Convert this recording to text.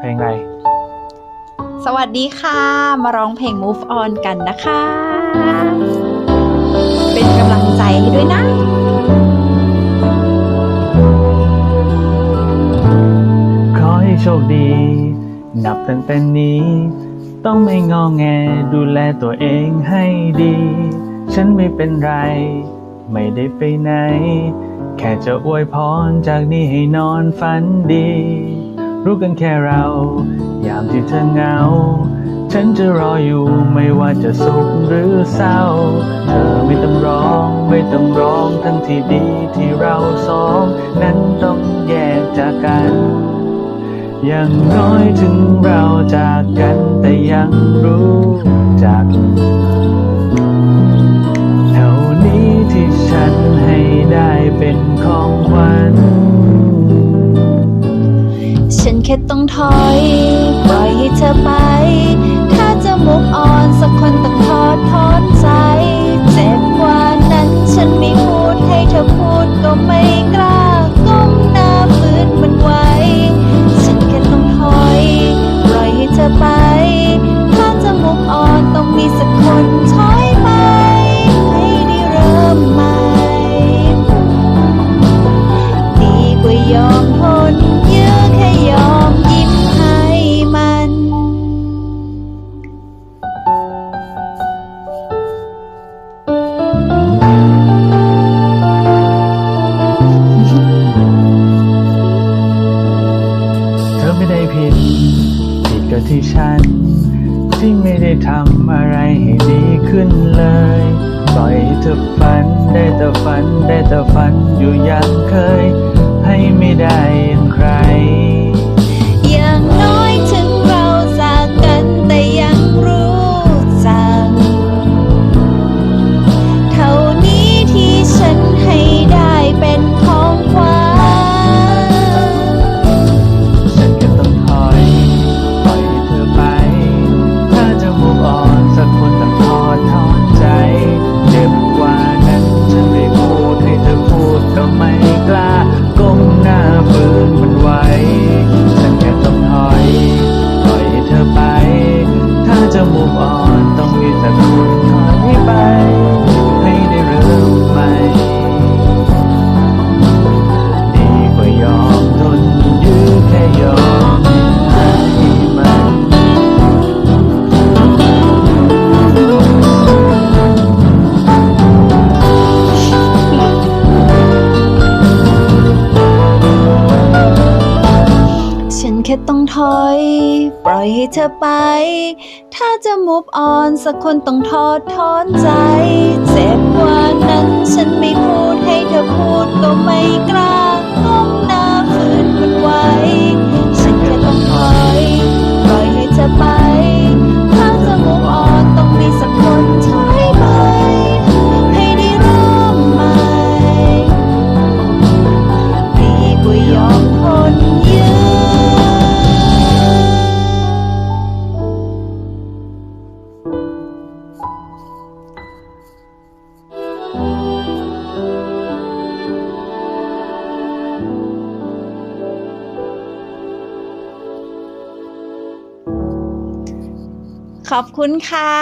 เพลงอะไร สวัสดีค่ะ มาร้องเพลง Move On กันนะคะ เป็นกำลังใจให้ด้วยนะขอให้โชคดี นับตั้งแต่นี้ ต้องไม่งอแงดูแลตัวเองให้ดี ฉันไม่เป็นไร ไม่ได้ไปไหน แค่จะอวยพรจากนี้ให้นอนฝันดี รู้กันแค่เรา ยามที่เธอเหงา ฉันจะรออยู่ไม่ว่าจะสุขหรือเศร้า เธอไม่ต้องร้องไม่ต้องร้องทั้งที่ดีที่เราสอง นั้นต้องแยกจากกันอย่างน้อยถึงเราจากกันแต่ยังรู้จัก ค่ต้องถอย ปล่อยให้เธอไป ถ้าจะมุกอ่อนสักคนต้องทอดทอนใจ เจ็บกว่านั้นฉันไม่พูดให้เธอพูดก็ไม่กล้าก้มหน้าฝืนมันไว้ ฉันแค่ต้องถอย ปล่อยให้เธอไป ถ้าจะมุกอ่อนต้องมีสักคนถอยไปให้ได้เริ่มใหม่ ดีกว่ายอม ที่ฉัน ที่ไม่ได้ทำอะไรให้ดีขึ้นเลย ปล่อยเธอฝันได้แต่ฝันได้แต่ฝันอยู่อย่างเคย อย ปล่อยให้เธอไป ถ้าจะมุบอ่อนสักคนต้องทอดทอนใจ เจ็บกว่านั้นฉันไม่พูดให้เธอพูดก็ไม่ ขอบคุณค่ะ